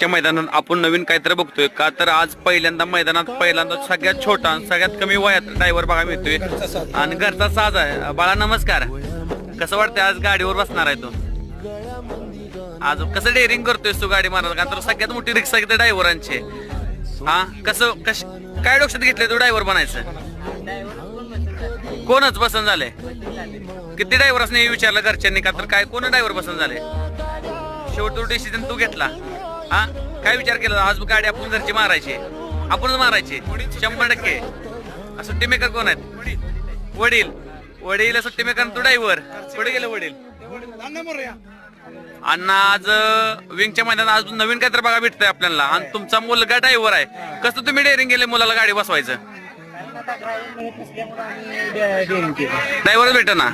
च्या मैदानात आपण नवीन काहीतरी बघतोय. का तर आज पहिल्यांदा मैदानात पहिल्यांदा सगळ्यात छोटा आणि सगळ्यात कमी वयात ड्रायव्हर बघा मिळतोय. आणि घरचा साज आहे. बाळा नमस्कार. कसं वाटतंय? आज गाडीवर बसणार आहे तो? आज कसं डेअरिंग करतोय तू गाडी मारायला? का तर सगळ्यात मोठी रिक्षा आहे. ड्रायव्हरांची हा? कसं कश काय डोक्यात घेतलंय तू ड्रायव्हर बनायचं? कोणच पसंत झालंय? किती ड्रायव्हरने विचारलं घरच्यांनी? का तर काय कोण ड्रायव्हर पसंत झाले शेवट तो डिसिजन तू घेतला. हा? काय विचार केला? आज गाडी आपण घरची मारायची आपणच मारायची शंभर टक्के. सुट्टी मेकर कोण आहेत? वडील. वडील सुट्टी मेकर तू ड्रायव्हर पुढे गेले वडील? अण्णा आज विंगच्या मैदानात आज नवीन काहीतरी बघा भेटतंय आपल्याला. आणि तुमचा मुलगा ड्रायव्हर आहे. कसं तुम्ही डेअरिंग गेले मुलाला गाडी बसवायचं? ड्रायव्हर भेट ना